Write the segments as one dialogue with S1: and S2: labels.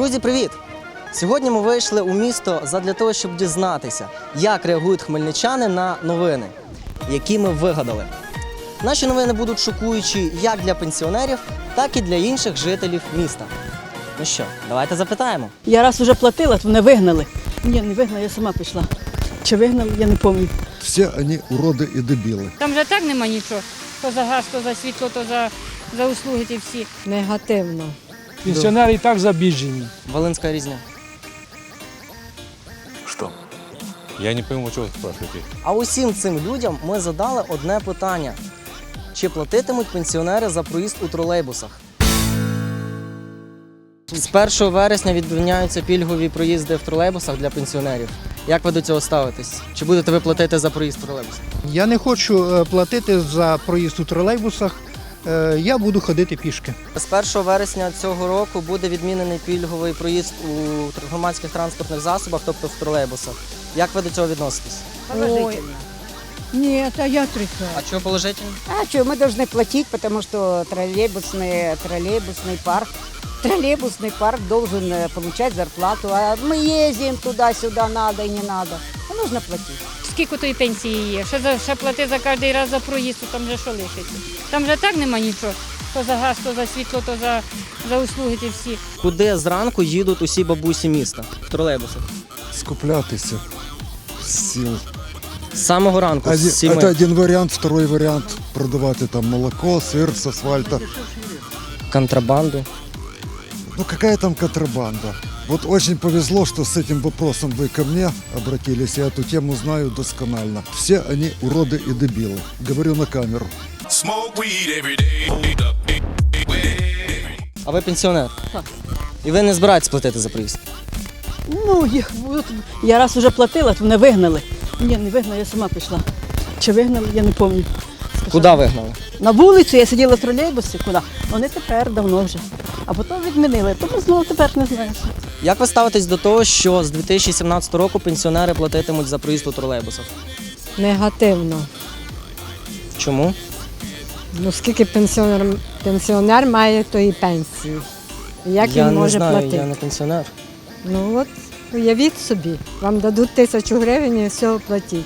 S1: Друзі, привіт! Сьогодні ми вийшли у місто задля того, щоб дізнатися, як реагують хмельничани на новини, які ми вигадали. Наші новини будуть шокуючі як для пенсіонерів, так і для інших жителів міста. Ну що, давайте запитаємо.
S2: Я раз уже платила, то мене вигнали. Ні, не вигнали, я сама пішла. Чи вигнали, я не пам'ятаю.
S3: Все они уроды и дебилы.
S4: Там же так нема нічого. То за газ, то за світло, то за, за услуги ті всі.
S5: Негативно.
S6: Пенсіонери і так забіжені.
S1: Волинська різня.
S7: Что? Я не пойму, чего вы.
S1: А усім цим людям ми задали одне питання: чи платитимуть пенсіонери за проїзд у тролейбусах? З 1 вересня відміняються пільгові проїзди в тролейбусах для пенсіонерів. Як ви до цього ставитесь? Чи будете ви платити за проїзд в тролейбусах?
S8: Я не хочу е, платити за проїзд у тролейбусах. Е, Я буду ходити пішки.
S1: З 1 вересня цього року буде відмінений пільговий проїзд у тр- громадських транспортних засобах, тобто в тролейбусах. Як ви до цього відноситесь?
S5: Положительно. Нет, а я отрицаю.
S1: А чого положительно?
S5: А что, мы должны платить, потому что троллейбусный, троллейбусный парк, троллейбусный парк должен э, получать зарплату. А мы ездим туда-сюда, надо и не надо. А нужно платить.
S4: Скільки тої пенсії є? Ще, за, ще плати за кожен раз за проїзд, там же що лишиться? Там же так нема нічого. То за газ, то за світло, то за, за услуги ті всі.
S1: Куди зранку їдуть усі бабусі міста в тролейбусах?
S3: Скуплятися сил.
S1: З самого ранку,
S3: Один,
S1: з сіми.
S3: это один вариант, второй вариант продавать там молоко, сыр с асфальта.
S1: контрабанду.
S3: Ну какая там контрабанда? Вот очень повезло, что с этим вопросом вы ко мне обратились. Я эту тему знаю досконально. Все они уроды и дебилы. Говорю на камеру.
S9: Smoke weed every day.
S1: А ви пенсіонер?
S2: Так.
S1: І ви не збираєтесь платити за проїзд?
S2: Ну, я, от, я раз уже платила, то мене вигнали. Ні, не вигнали, я сама пішла. Чи вигнали, я не пам'ятаю.
S1: Куди вигнали?
S2: На вулицю я сиділа в тролейбусі, куди? Вони тепер давно вже. А потім відмінили. Тому знову тепер не знаю.
S1: Як ви ставитесь до того, що з 2017 року пенсіонери платитимуть за проїзд у тролейбусах?
S5: Негативно.
S1: Чому?
S5: Ну скільки пенсіонер, пенсіонер має тої пенсії? Як
S1: я
S5: він
S1: не
S5: може
S1: знаю,
S5: платити?
S1: я не пенсіонер.
S5: Ну от, уявіть собі, вам дадуть тисячу гривень і все платіть.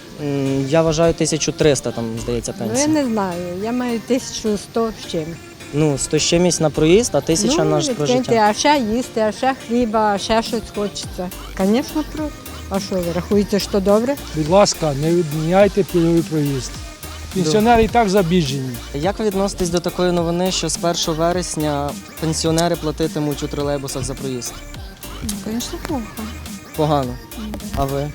S1: Я вважаю 1300, там, здається, пенсія.
S5: Ну я не знаю, я маю 1100 з чим.
S1: Ну, 100 з чимось на проїзд, а 1000
S5: ну,
S1: на ж про
S5: а ще їсти, а ще хліба, а ще щось хочеться. Звісно, проти. А що, ви рахуєте, що добре?
S6: Будь ласка, не відміняйте пільговий проїзд. Пенсіонери і так забіжені.
S1: Як ви відноситесь до такої новини, що з 1 вересня пенсіонери платитимуть у тролейбусах за проїзд?
S10: Звісно, плохо.
S1: Погано. А ви?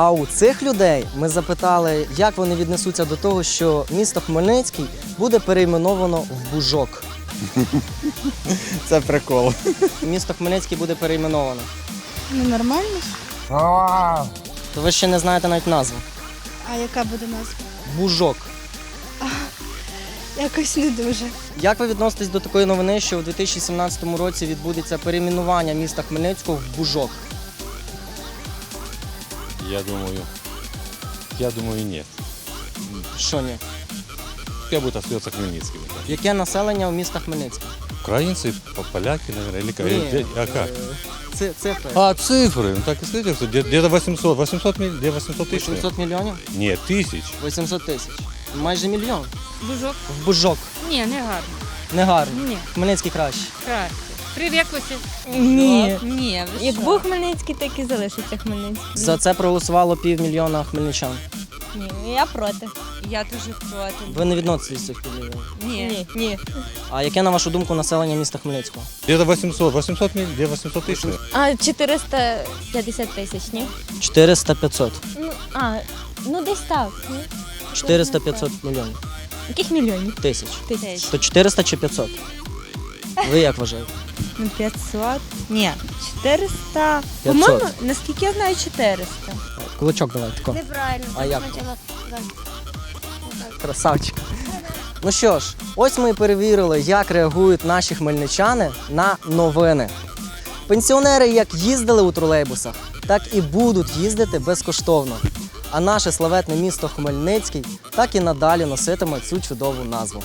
S1: А у цих людей ми запитали, як вони віднесуться до того, що місто Хмельницький буде перейменовано в Бужок.
S7: Це прикол.
S1: Місто Хмельницький буде перейменовано.
S10: Ну нормально.
S1: То ви ще не знаєте навіть назву.
S10: А яка буде назва?
S1: Бужок.
S10: Якось не дуже.
S1: Як ви відноситесь до такої новини, що у 2017 році відбудеться перейменування міста Хмельницького в Бужок?
S7: Я думаю, я думаю, нет.
S1: Що ні?
S7: Пускай будет остается Хмельницкий. вот так.
S1: Яке населення у міста Хмельницького?
S7: Украинцы, по- поляки, наверное, или как?
S1: Ні,
S7: А как?
S1: Це цифри.
S7: А, цифры, ну так и скажите, что где- где-то 800, 800, миль- где 800 тысяч?
S1: 800 мільйонів?
S7: Нет, тысяч.
S1: 800 тисяч. Майже мільйон.
S4: Бужок?
S1: В Бужок.
S4: Ні, не гарно.
S1: Не гарно.
S4: Ні,
S1: Хмельницький краще.
S4: краще. Привіклося.
S10: Ні.
S4: Ні, ви
S10: Як
S4: що?
S10: був Хмельницький, так і залишиться Хмельницький.
S1: За це проголосувало півмільйона хмельничан.
S10: Ні, я проти. Я дуже проти.
S1: Ви не відноситесь до цих півмільйонів. Ні.
S10: Ні. ні.
S1: А яке, на вашу думку, населення міста Хмельницького?
S7: Где-то 800, 800 миль, где 800 тысяч?
S10: А 450 тисяч, ні?
S1: 400-500.
S10: Ну, а, ну десь так. Ні?
S1: 400-500 мільйонів.
S10: Яких мільйонів?
S1: Тисяч.
S10: Тисяч.
S1: То 400 чи 500? Ви як вважаєте?
S11: Ну, 500. Ні, 400.
S1: 500.
S11: По-моєму, наскільки я знаю, 400.
S1: Кулачок давай, тако.
S10: Неправильно.
S1: А як? Красавчик. Ну що ж, ось ми і перевірили, як реагують наші хмельничани на новини. Пенсіонери як їздили у тролейбусах, так і будуть їздити безкоштовно. А наше славетне місто Хмельницький так і надалі носитиме цю чудову назву.